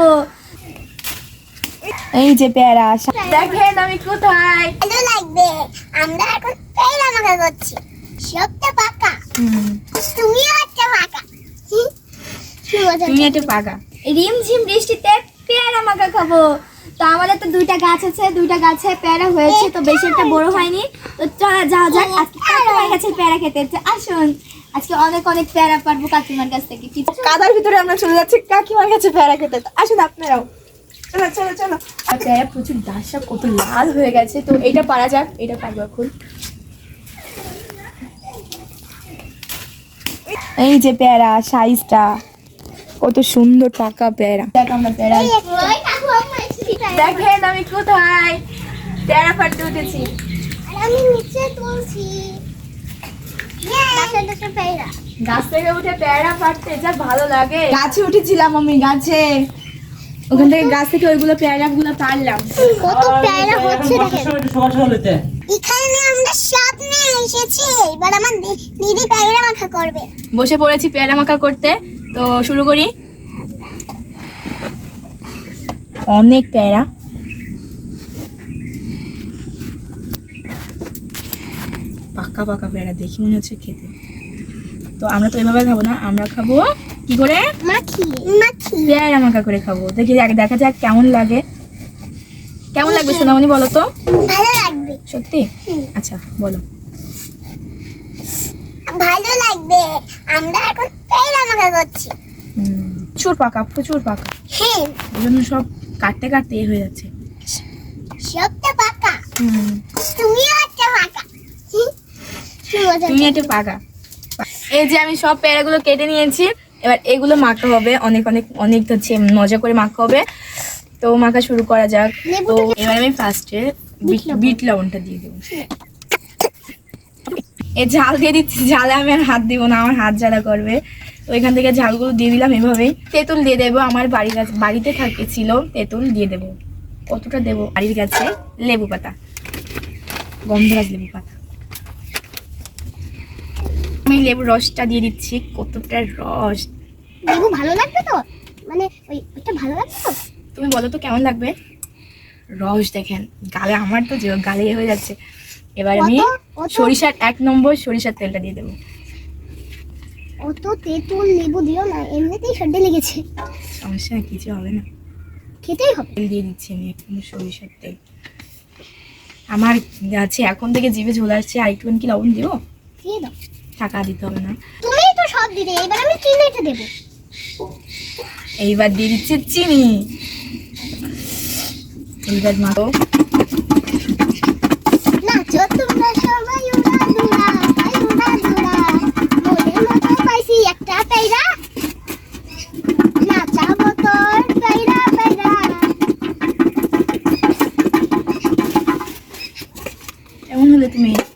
খাব এই যে পেয়ারা দেখেন আমি কোথায়। ভালো লাগবে। আমরা এখন পেয়ারা মাখা করছি। সবটা পাকা। তুমিও একটা পাকা। তুমি একটা পাকা। রিমঝিম বৃষ্টিতে পেয়ারা মাখা খাব। তো আমাদের তো দুইটা গাছ আছে দুইটা গাছে পেয়ারা হয়েছে তো বেশি একটা বড় হয়নি তো চলা যাওয়া যাক আজকে কাকিমার কাছে পেয়ারা খেতে আসুন আজকে অনেক অনেক পেয়ারা পারব কাকিমার কাছ থেকে কি কাদার ভিতরে আমরা চলে যাচ্ছি কাকিমার কাছে পেয়ারা খেতে আসুন আপনারাও চলো চলো চলো আর পেয়ারা প্রচুর গাছটা কত লাল হয়ে গেছে তো এটা পারা যাক এটা পারব এখন এই যে পেয়ারা সাইজটা কত সুন্দর পাকা পেয়ারা দেখ আমরা পেয়ারা দেখেন আমি কোথায়? পেয়ারা পাড়তে উঠেছি। আমি নিচে তুলছি। গাছে পেয়ারা। গাছ থেকে উঠে পেয়ারা পাড়তে যা ভালো লাগে। গাছে উঠেছিলাম আমি গাছে। ওখান থেকে গাছ থেকে ওইগুলো পেয়ারা গুলো পারলাম কত পেয়ারা হচ্ছে দেখেন। এখানে আমরা সব নিয়ে এসেছি। এবার আমার দিদি পেয়ারা মাখা করবে। বসে পড়েছি পেয়ারা মাখা করতে। তো শুরু করি। অনেক প্যারা। পাকা পাকা পেয়ারা দেখি মনে হচ্ছে খেতে। তো আমরা তো এভাবে খাব না আমরা খাব কি করে? পেয়ারা মাখা করে খাব। দেখি দেখা যাক কেমন লাগে। কেমন লাগবে সোনামণি বলো তো? ভালো লাগবে। সত্যি? আচ্ছা বলো। ভালো লাগবে। আমরা এখন পেয়ারা মাখা করছি। হুম, প্রচুর পাকা প্রচুর পাকা। হ্যাঁ। ওই জন্য সব কাটতে কাটতে এ হয়ে যাচ্ছে। সবটা পাকা? তুমিও একটা পাকা। তুমি একটা পাকা। এই যে আমি সব পেয়ারাগুলো কেটে নিয়েছি এবার এগুলো মাখা হবে অনেক অনেক অনেক হচ্ছে মজা করে মাখা হবে। তো মাখা শুরু করা যাক। তো এবার আমি ফার্স্টে বিট লবণটা দিয়ে দেবো। এই ঝাল দিয়ে দিচ্ছি ঝালে আমি আর হাত দিব না আমার হাত জ্বালা করবে। তো এখান থেকে ঝালগুলো দিয়ে দিলাম এভাবেই তেঁতুল দিয়ে দেবো আমার বাড়ির কাছে বাড়িতে থাকে ছিল তেঁতুল দিয়ে দেবো। কতটা দেবো? বাড়ির কাছে লেবু পাতা। গন্ধরাজ লেবু পাতা। আমি লেবুর রসটা দিয়ে দিচ্ছি কতটা রস। লেবু ভালো লাগবে তো? মানে ওই ওইটা ভালো লাগবে তো? তুমি বলো তো কেমন লাগবে? রস দেখেন গালে আমার তো গালে হয়ে যাচ্ছে। এবার আমি? সরিষার এক নম্বর সরিষার তেলটা দিয়ে দেবো। অত তেঁতুল লেবু দিও না এমনিতেই সর্দি লেগেছে। সমস্যা কিছু হবে না। খেতেই হবে। দিয়ে দিচ্ছি আমি এখন সরিষার তেল। আমার আছে এখন থেকে জিভে ঝোলা আসছে আর একটুখানি কি লবণ দিব? দিয়ে দাও। টাকা দিতে হবে না। তুমি তো সব দিলে এবার আমি চিনিটা দেবো। এইবার দিয়ে দিচ্ছি চিনি। এইবার মাখো। মেয়ে